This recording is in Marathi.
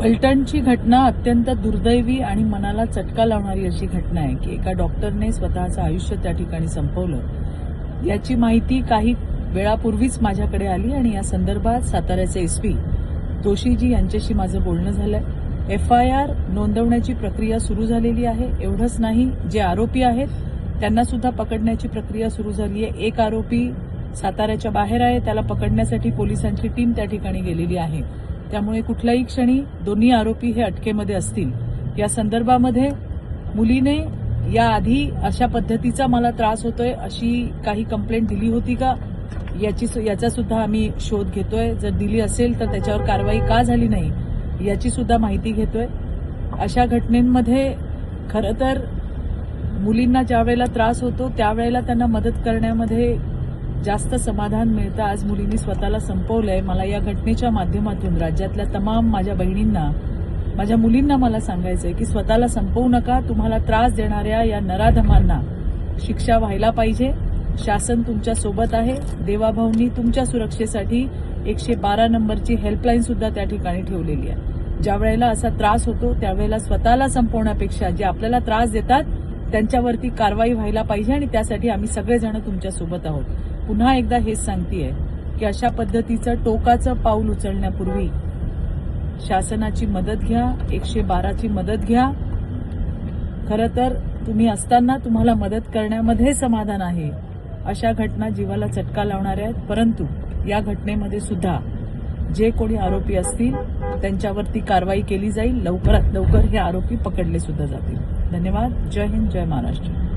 फलटणची घटना अत्यंत दुर्दैवी आणि मनाला चटका लावणारी अशी घटना आहे की एका डॉक्टरने स्वतःचं आयुष्य त्या ठिकाणी संपवलं. याची माहिती काही वेळापूर्वीच माझ्याकडे आली आणि या संदर्भात साताऱ्याचे एसपी जोशीजी यांच्याशी माझं बोलणं झालंय. एफ आय आर नोंदवण्याची प्रक्रिया सुरू झालेली आहे. एवढंच नाही जे आरोपी आहेत त्यांना सुद्धा पकडण्याची प्रक्रिया सुरू झाली आहे एक आरोपी साताऱ्याच्या बाहेर आहे त्याला पकडण्यासाठी पोलिसांची टीम त्या ठिकाणी गेलेली आहे. त्यामुळे कुठल्याही क्षणी दोन्ही आरोपी हे अटकेमध्ये असतील. या संदर्भामध्ये मुलीने याआधी अशा पद्धतीचा मला त्रास होतोय अशी काही कंप्लेंट दिली होती का? याची याचा सुद्धा आम्ही शोध घेतोय. जर दिली असेल तर त्याच्यावर कारवाई का झाली नाही याची सुद्धा माहिती घेतोय. अशा घटनेमध्ये खरं तर मुलींना ज्या वेळेला त्रास होतो त्यावेळेला त्यांना मदत करण्यामध्ये जास्त समाधान मिळतं आज मुलींनी स्वतःला संपवलंय. मला या घटनेच्या माध्यमातून राज्यातल्या तमाम माझ्या बहिणींना माझ्या मुलींना मला सांगायचंय की स्वतःला संपवू नका. तुम्हाला त्रास देणाऱ्या या नराधमांना शिक्षा व्हायला पाहिजे. शासन तुमच्यासोबत आहे. देवाभाऊंनी तुमच्या सुरक्षेसाठी एकशे बारा नंबरची हेल्पलाईन सुद्धा त्या ठिकाणी ठेवलेली आहे. ज्या वेळेला असा त्रास होतो त्यावेळेला स्वतःला संपवण्यापेक्षा जे आपल्याला त्रास देतात त्यांच्यावरती कारवाई व्हायला पाहिजे आणि त्यासाठी आम्ही सगळेजण तुमच्यासोबत आहोत. पुन्हा एकदा हेच सांगतेय की अशा पद्धतीचं टोकाचं पाऊल उचलण्यापूर्वी शासनाची मदत घ्या एकशे बाराची मदत घ्या. खरं तर तुम्ही असताना तुम्हाला मदत करण्यामध्ये समाधान आहे. अशा घटना जीवाला चटका लावणाऱ्या आहेत. परंतु या घटनेमध्ये सुद्धा जे कोणी आरोपी असतील त्यांच्यावरती कारवाई केली जाईल. लवकरात लवकर हे आरोपी पकडले सुद्धा जातील. धन्यवाद. जय हिंद जय महाराष्ट्र.